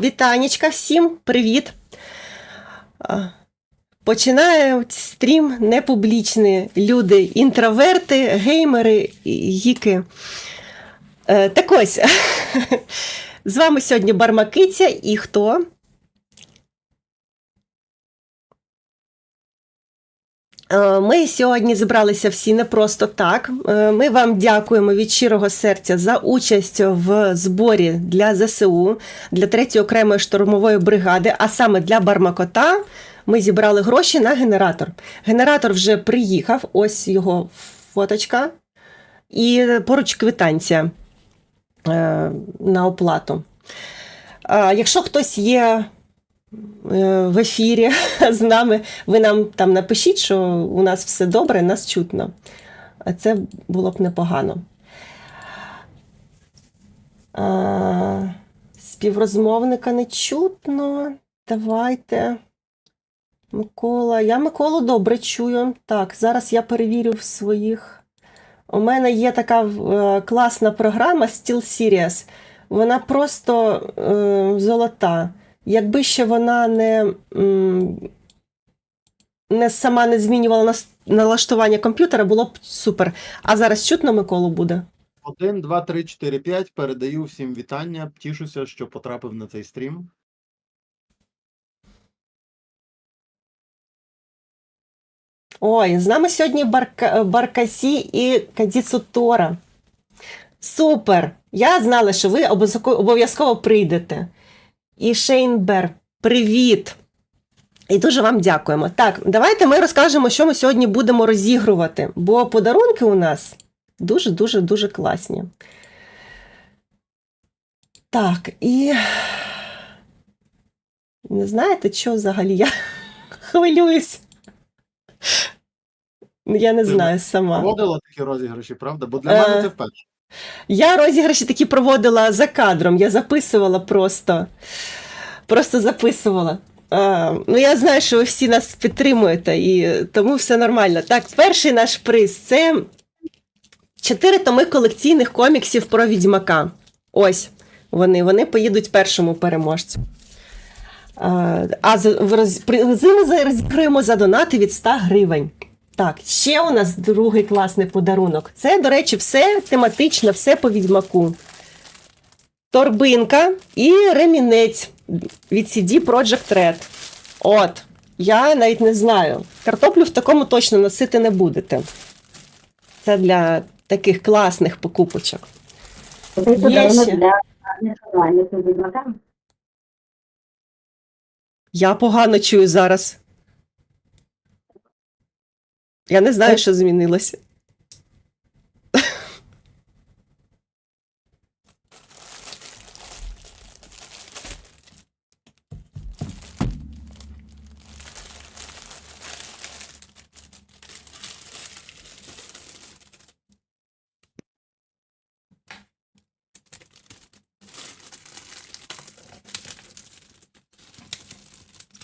Вітанечка всім, привіт. Починають стрім непублічні люди, інтроверти, геймери, гіки. Е, Так ось, з вами сьогодні Бармакиця і хто? Ми сьогодні зібралися всі не просто так. Е, Ми вам дякуємо від щирого серця за участь в зборі для ЗСУ, для 3-ї окремої штурмової бригади, а саме для Бармакота. Ми зібрали гроші на генератор. Генератор вже приїхав, ось його фоточка, і поруч квитанція е, на оплату. Якщо хтось є е, в ефірі з нами, ви нам там напишіть, що у нас все добре, нас чутно. А це було б непогано. А, співрозмовника не чутно. Давайте. Микола. Я Миколу добре чую. Так, зараз я перевірю в своїх. У мене є така е, класна програма SteelSeries. Вона просто е, золота. Якби ще вона не, не сама не змінювала налаштування комп'ютера, було б супер. А зараз чутно Миколу буде? 1, 2, 3, 4, 5. Передаю всім вітання. Тішуся, що потрапив на цей стрім. Ой, з нами сьогодні Барка, Баркасі і Кадіцу Тора. Супер! Я знала, що ви обов'язково обов'язково прийдете. І Шейн Бер, привіт! І дуже вам дякуємо. Так, давайте ми розкажемо, що ми сьогодні будемо розігрувати, бо подарунки у нас дуже-дуже дуже класні. Так, і. Не знаєте, що взагалі я хвилююсь. Я не знаю сама. Проводила такі розіграші, правда? Бо для Е. мене це вперше. Я розіграші такі проводила за кадром, я записувала просто. Просто записувала. А, ну, я знаю, що ви всі нас підтримуєте, і тому все нормально. Так, перший наш приз це чотири томи колекційних коміксів про відьмака. Ось вони. Вони поїдуть першому переможцю. А, а за- в роз- призи ми за- розіграємо за донати від 100 гривень. Так, ще у нас другий класний подарунок. Це, до речі, все тематично, все по відьмаку. Торбинка і ремінець від CD Project Red. От, я навіть не знаю. Картоплю в такому точно носити не будете. Це для таких класних покупочок. Це Є ще. для. Я погано чую зараз. Я не знаю, що змінилося.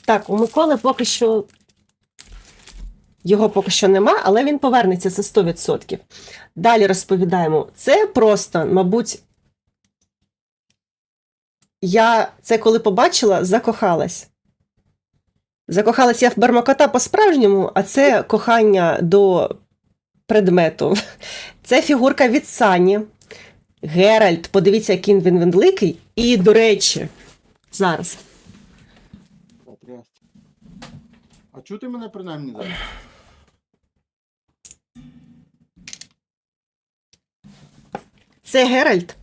Так, у Миколи поки що. Його поки що нема, але він повернеться це 100%. Далі розповідаємо. Це просто, мабуть, я це коли побачила, закохалась. Закохалась я в Бармакота по-справжньому, а це кохання до предмету. Це фігурка від Сані. Геральт, подивіться, який він великий. І, до речі, зараз. А чути мене принаймні зараз? Це Геральт,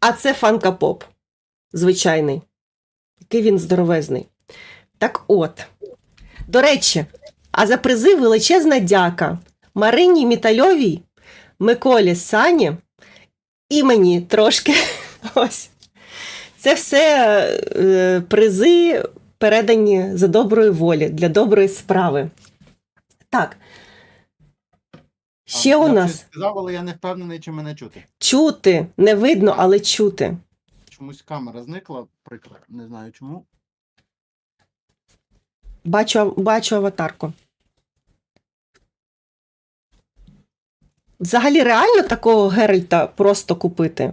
а це Фанка Поп. Звичайний. Який він здоровезний. Так от. До речі, а за призи величезна дяка Марині Мітальовій, Миколі Сані і мені трошки. Ось. Це все е, призи, передані за доброї волі, для доброї справи. Так. Ще А, у я нас щось сказав, але я не впевнений, чи мене чути. чути, не видно, але чути. Чомусь камера зникла, прикро. Не знаю чому. Бачу, бачу аватарку. Взагалі реально такого Геральта просто купити?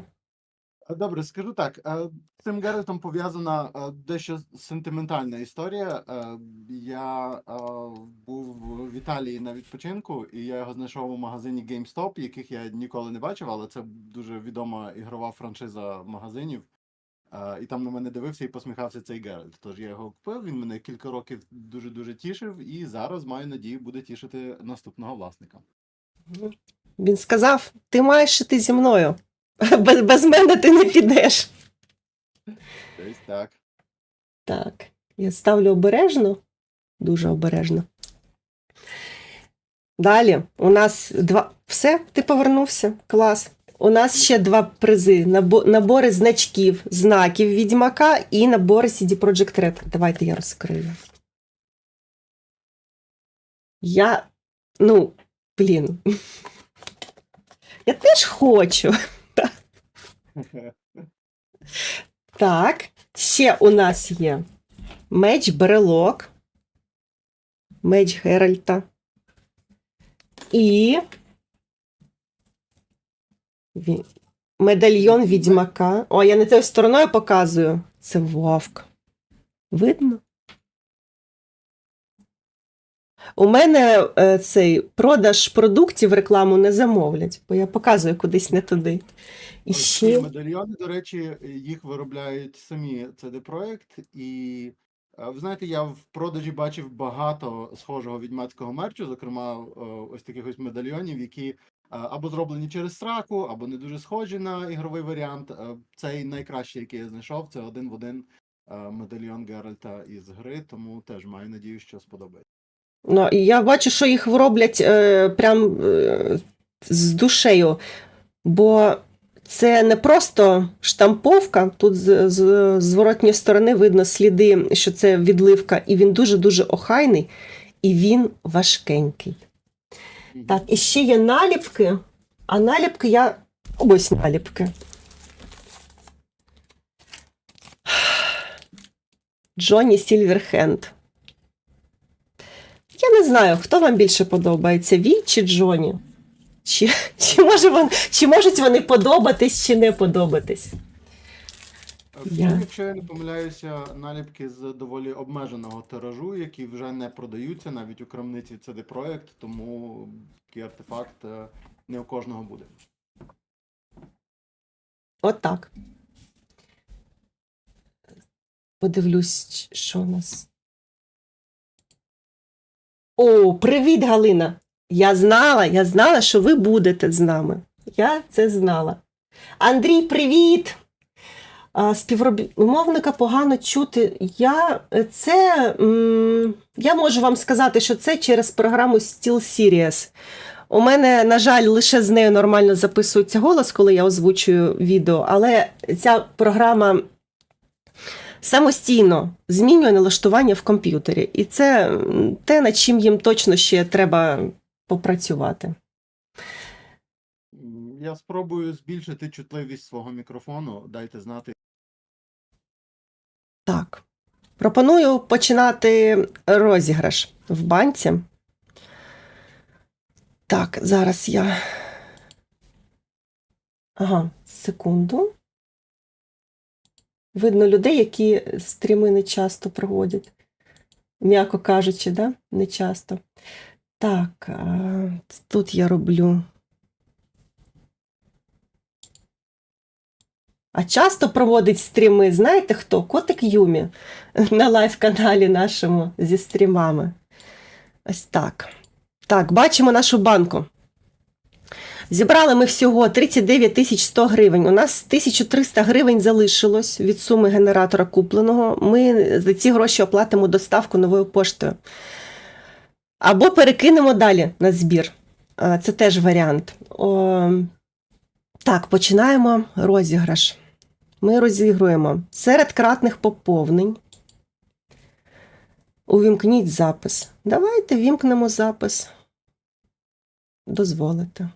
Добре, скажу так. е, З цим Геральтом пов'язана е, дещо сентиментальна історія. Е, Я був в Італії на відпочинку, і я його знайшов у магазині GameStop, яких я ніколи не бачив, але це дуже відома ігрова франшиза магазинів. І там на мене дивився і посміхався цей Геральт. Тож я його купив. Він мене кілька років дуже дуже тішив, і зараз маю надію буде тішити наступного власника. Він сказав: ти маєш іти зі мною. Без, без мене ти не підеш. Десь так. Так, я ставлю обережно, дуже обережно. Далі у нас два. Все, ти повернувся. Клас. У нас ще два призи: набори значків, знаків відьмака і набори CD Projekt Red. Давайте я розкрию. Я. Ну, блін. Я теж хочу. Так, ще у нас є меч Берелок, меч Геральта. І медальйон відьмака. О, я не тою стороною показую. Це вовк. Видно? У мене е, цей продаж продуктів рекламу не замовлять, бо я показую кудись не туди. І ще... медальйони, до речі, їх виробляють самі CD Projekt. І е, ви знаєте, я в продажі бачив багато схожого відьмацького мерчу, зокрема, е, ось таких ось медальйонів, які або зроблені через сраку, або не дуже схожі на ігровий варіант. Цей найкращий, який я знайшов, це один в один медальйон Геральта із гри, тому теж маю надію, що сподобається. Ну, і я бачу, що їх роблять е, прям е, з душею, бо це не просто штамповка. Тут з, з зворотньої сторони видно сліди, що це відливка, і він дуже-дуже охайний, і він важкенький. Так, і ще є наліпки, а наліпки я. Ось наліпки. Джонні Сільверхенд. Я не знаю, хто вам більше подобається, він чи Джоні? Чи, чи, може вон, чи можуть вони подобатись, чи не подобатись? Е, Я- Якщо я не помиляюся, наліпки з доволі обмеженого тиражу, які вже не продаються навіть у крамниці CD Projekt, тому такий артефакт е, не у кожного буде. От так. Подивлюсь, що у нас. О, привіт, Галина! Я знала, я знала, що ви будете з нами. Я це знала. Андрій, привіт! Співробітника погано чути. Я, це, я можу вам сказати, що це через програму SteelSeries. У мене, на жаль, лише з нею нормально записується голос, коли я озвучую відео, але ця програма самостійно змінює налаштування в комп'ютері. І це те, над чим їм точно ще треба попрацювати. Я спробую збільшити чутливість свого мікрофону. Дайте знати. Так. Пропоную починати розіграш в банці. Так, зараз я. Ага, секунду. Видно людей, які стріми не часто проводять. М'яко кажучи, да? Не часто. Так, тут я роблю. А часто проводить стріми, знаєте хто? Котик Юмі на лайв-каналі нашому зі стрімами. Ось так. Так, бачимо нашу банку. Зібрали ми всього 39 тисяч 100 гривень. У нас 1300 гривень залишилось від суми генератора купленого. Ми за ці гроші оплатимо доставку новою поштою. Або перекинемо далі на збір. Це теж варіант. О, так, починаємо розіграш. Ми розігруємо серед кратних поповнень. Увімкніть запис. Давайте вімкнемо запис. Дозволите.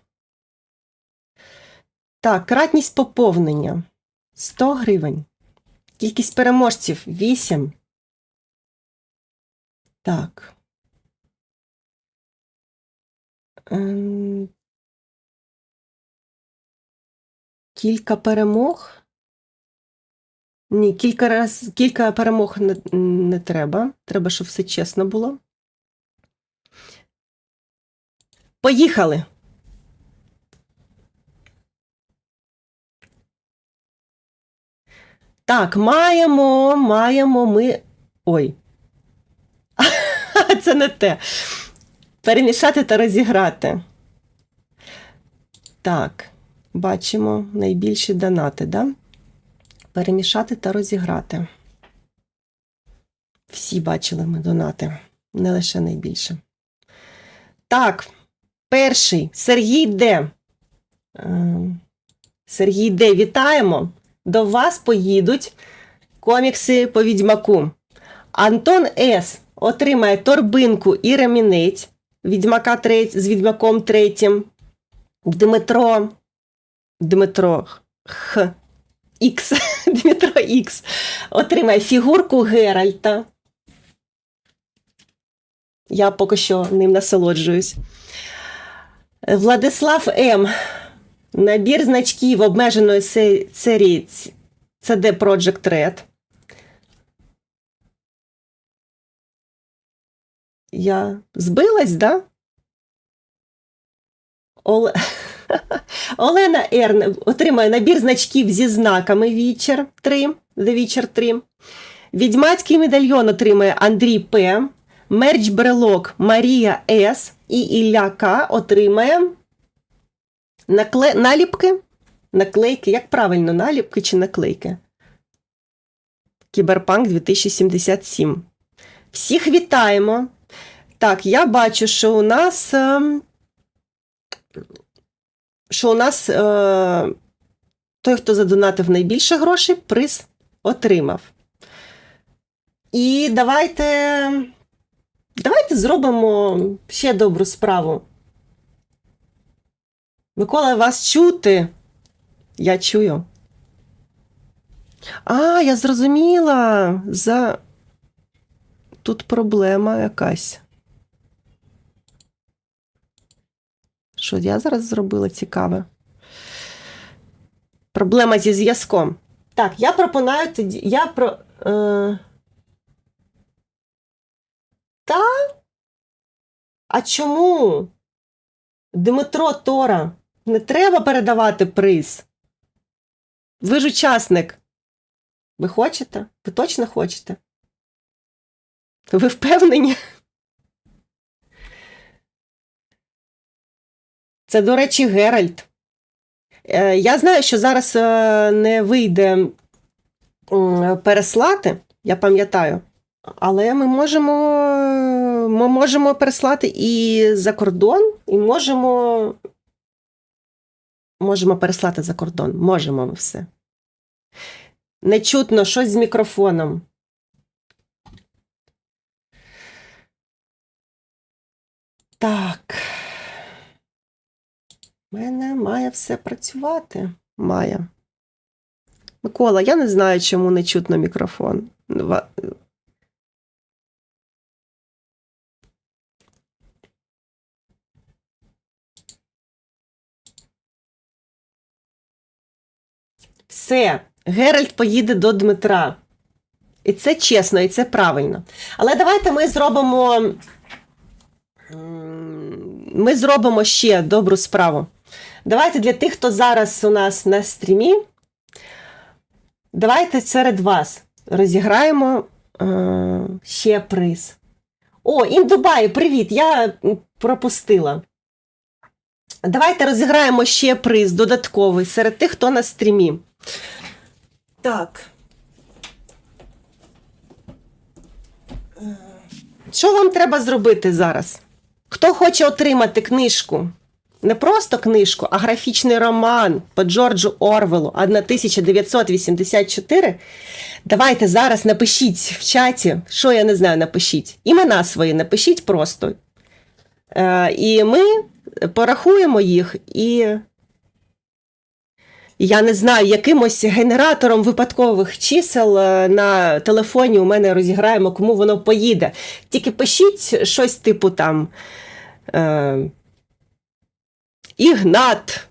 Так, кратність поповнення 100 гривень. Кількість переможців 8. Так. Ем, Кілька перемог Ні, кілька раз, кілька перемог не, не треба. Треба, щоб все чесно було. Поїхали. Так, маємо, маємо ми. Ой. Це не те. Перемішати та розіграти. Так, бачимо найбільші донати, да? Перемішати та розіграти. Всі бачили ми донати, не лише найбільше. Так, перший Сергій Д. Ем, Сергій Д. Вітаємо. До вас поїдуть комікси по відьмаку. Антон С. отримає торбинку і ремінець відьмака треть, з відьмаком третім. Дмитро. Дмитро Х. Х. Дмитро Х. Отримає фігурку Геральта. Я поки що ним насолоджуюсь. Владислав М. Набір значків обмеженої серії CD Project Red. Я збилась, да? Оле... Олена Р. отримає набір значків зі знаками Вічер 3. The Witcher 3. Відьмацький медальйон отримає Андрій П. Мерч брелок Марія С. І Ілля К. отримає накле... наліпки. Наклейки. Як правильно, наліпки чи наклейки? Кіберпанк 2077. Всіх вітаємо. Так, я бачу, що у нас. ем, Що у нас е, той, хто задонатив найбільше грошей, приз отримав. І давайте. Давайте зробимо ще добру справу. Микола, вас чути? Я чую. А, я зрозуміла. За... Тут проблема якась. Що я зараз зробила цікаве? Проблема зі зв'язком. Так, я пропоную тоді. Я про. Е... Та? А чому? Дмитро Тора, не треба передавати приз. Ви ж учасник. Ви хочете? Ви точно хочете? Ви впевнені? Це, до речі, Геральт. Е, Я знаю, що зараз е, не вийде переслати, я пам'ятаю. Але ми можемо, ми можемо переслати і за кордон, і можемо. Можемо переслати за кордон. Можемо ми все. Не чутно щось з мікрофоном. Так. У мене має все працювати. Має. Микола, я не знаю, чому не чутно мікрофон. Все, Геральт поїде до Дмитра. І це чесно, і це правильно. Але давайте ми зробимо. Ми зробимо ще добру справу. Давайте для тих, хто зараз у нас на стрімі. Давайте серед вас розіграємо е, ще приз. О, Індубай, привіт! Я пропустила. Давайте розіграємо ще приз додатковий серед тих, хто на стрімі. Так. Е, Що вам треба зробити зараз? Хто хоче отримати книжку? Не просто книжку, а графічний роман по Джорджу Орвелу 1984. Давайте зараз напишіть в чаті, що я не знаю, напишіть. Імена свої напишіть просто. Е, і ми порахуємо їх і. Я не знаю, якимось генератором випадкових чисел е, на телефоні у мене розіграємо, кому воно поїде. Тільки пишіть щось типу там. Е, Ігнат,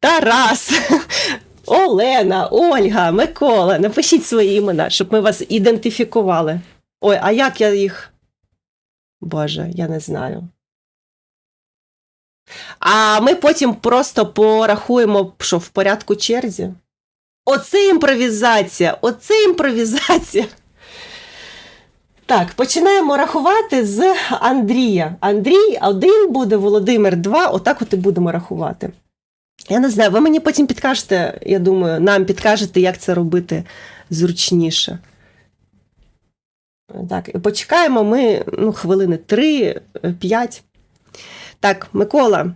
Тарас. Олена, Ольга, Микола. Напишіть свої імена, щоб ми вас ідентифікували. Ой, а як я їх. Боже, я не знаю. А ми потім просто порахуємо, що в порядку черзі. Оце імпровізація, оце імпровізація. Так, починаємо рахувати з Андрія. Андрій один буде, Володимир два. Отак от і будемо рахувати. Я не знаю, ви мені потім підкажете, я думаю, нам підкажете, як це робити зручніше. Так, і почекаємо ми ну, хвилини 3-5. Так, Микола.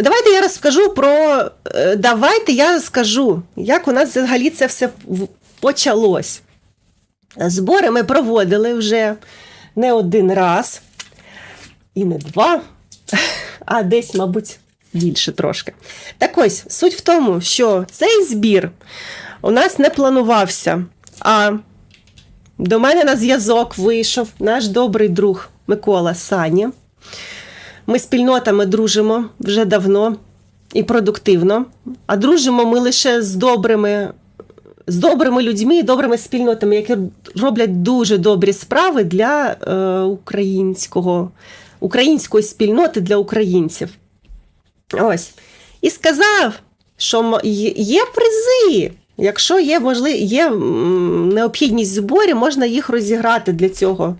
Давайте я розкажу про. е, Давайте я скажу, як у нас взагалі це все почалось. Збори ми проводили вже не один раз, і не два, а десь, мабуть, більше трошки. Так ось, суть в тому, що цей збір у нас не планувався, а до мене на зв'язок вийшов наш добрий друг Микола Сані. Ми спільнотами дружимо вже давно і продуктивно, а дружимо ми лише з добрими, з добрими людьми і добрими спільнотами, які роблять дуже добрі справи для е, українського, української спільноти для українців. Ось. І сказав, що є- призи. Якщо є, можли, є необхідність зборів, можна їх розіграти для цього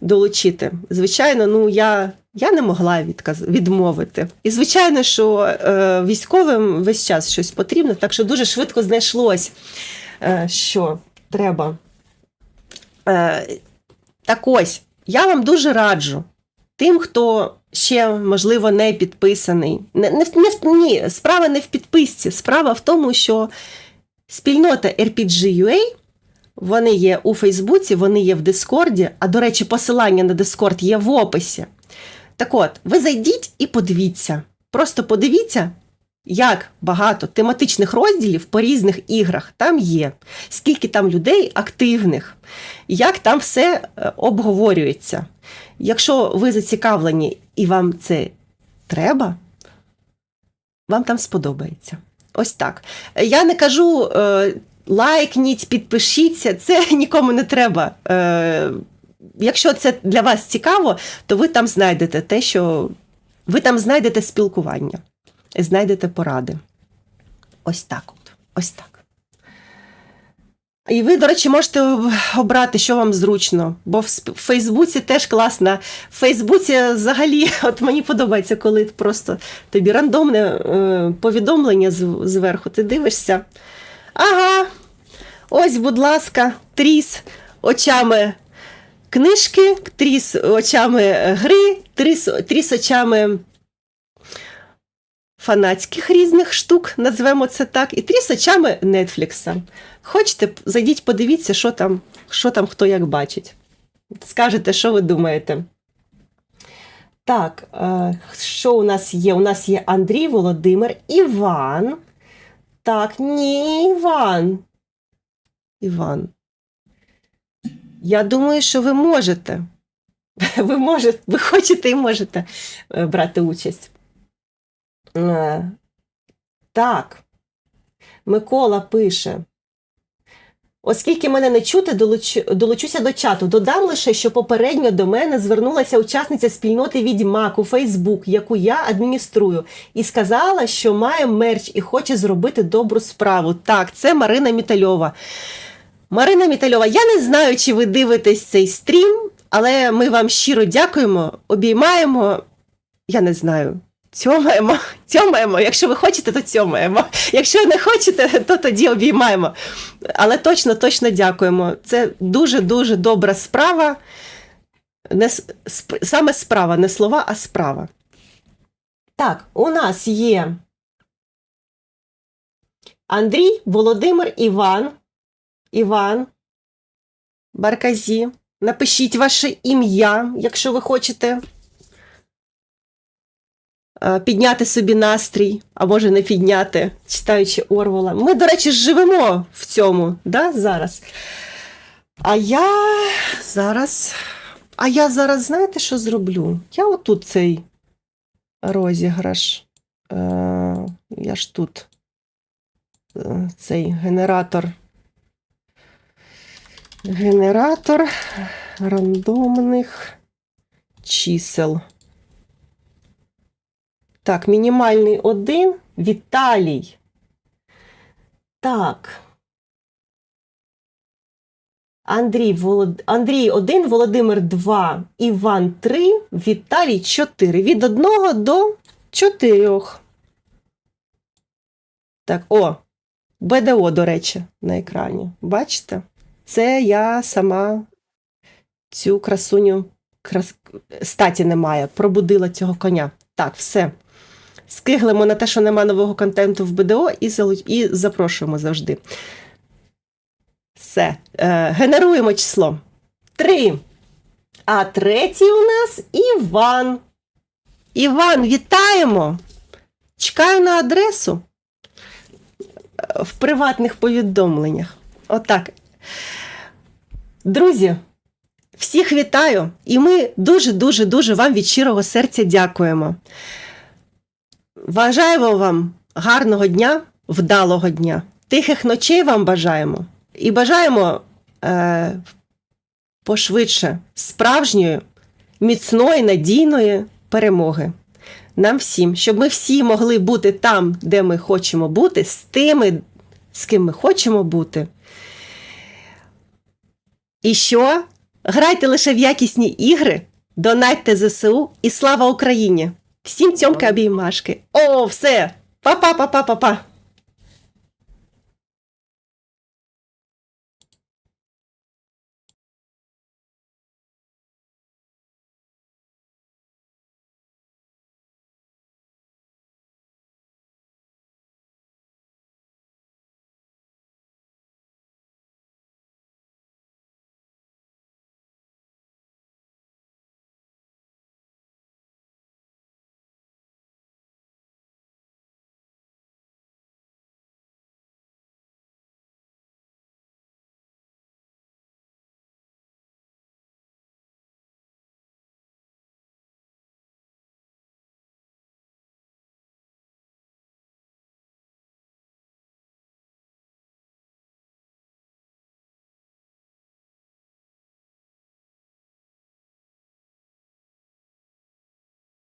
долучити. Звичайно, ну я, я не могла відказ... відмовити. І звичайно, що е, військовим весь час щось потрібно, так що дуже швидко знайшлось, е, що треба. Е, так ось, я вам дуже раджу тим, хто ще, можливо, не підписаний. Не, не, не, ні, справа не в підписці, справа в тому, що спільнота RPG.ua вони є у Фейсбуці, вони є в Дискорді, а до речі, посилання на Дискорд є в описі. Так от, ви зайдіть і подивіться. Просто подивіться, як багато тематичних розділів по різних іграх там є, скільки там людей активних, як там все е, обговорюється. Якщо ви зацікавлені і вам це треба, вам там сподобається. Ось так. Я не кажу е, лайкніть, підпишіться, це нікому не треба. Якщо це для вас цікаво, то ви там знайдете те, що ви там знайдете спілкування, знайдете поради. Ось так от. Ось так. І ви, до речі, можете обрати, що вам зручно, бо в Фейсбуці теж класно. В Фейсбуці взагалі, от мені подобається, коли просто тобі рандомне е, повідомлення зверху, ти дивишся. Ага, ось, будь ласка, тріс очами книжки, тріс очами гри, тріс, тріс очами фанатських різних штук, назвемо це так, і тріс очами Нетфлікса. Хочете, зайдіть, подивіться, що там, що там хто як бачить. Скажете, що ви думаєте. Так, е, що у нас є? У нас є Андрій Володимир, Іван. Так, ні, Іван. Іван. Я думаю, що ви можете. Ви можете, ви хочете і можете е, брати участь. Е, Так. Микола пише. Оскільки мене не чути, долучу, долучуся до чату. Додам лише, що попередньо до мене звернулася учасниця спільноти Відьмак у Фейсбук, яку я адмініструю, і сказала, що має мерч і хоче зробити добру справу. Так, це Марина Мітальова. Марина Мітальова, я не знаю, чи ви дивитесь цей стрім, але ми вам щиро дякуємо, обіймаємо. Я не знаю. Цьомаємо, цьомаємо. Якщо ви хочете, то цьомаємо. Якщо не хочете, то тоді обіймаємо. Але точно, точно дякуємо. Це дуже-дуже добра справа. Не, сп- саме справа, не слова, а справа. Так, у нас є Андрій, Володимир, Іван. Іван. Барказі. Напишіть ваше ім'я, якщо ви хочете е, підняти собі настрій, а може не підняти, читаючи Орвола. Ми, до речі, живемо в цьому да, зараз. А я зараз. А я зараз, знаєте, що зроблю? Я отут цей розіграш. Е, я ж тут е, цей генератор. Генератор рандомних чисел. Так, мінімальний один. Віталій. Так. Андрій, Волод... Андрій 1, Володимир 2, Іван 3, Віталій 4. Від 1 до 4. Так, о, БДО, до речі, на екрані. Бачите? Це я сама цю красуню крас... статі немає, пробудила цього коня. Так, все. Скиглимо на те, що нема нового контенту в БДО, і, і запрошуємо завжди. Все. Е, генеруємо число. Три. А третій у нас Іван. Іван, вітаємо! Чекаю на адресу е, в приватних повідомленнях. Отак. Друзі, всіх вітаю, і ми дуже-дуже дуже вам від щирого серця дякуємо. Бажаємо вам гарного дня, вдалого дня, тихих ночей вам бажаємо. І бажаємо е, пошвидше справжньої, міцної, надійної перемоги. Нам всім, щоб ми всі могли бути там, де ми хочемо бути, з тими, з ким ми хочемо бути. І що? Грайте лише в якісні ігри, донайте ЗСУ і слава Україні! Всім цьомки обіймашки. О, все! Па-па-па-па-па-па!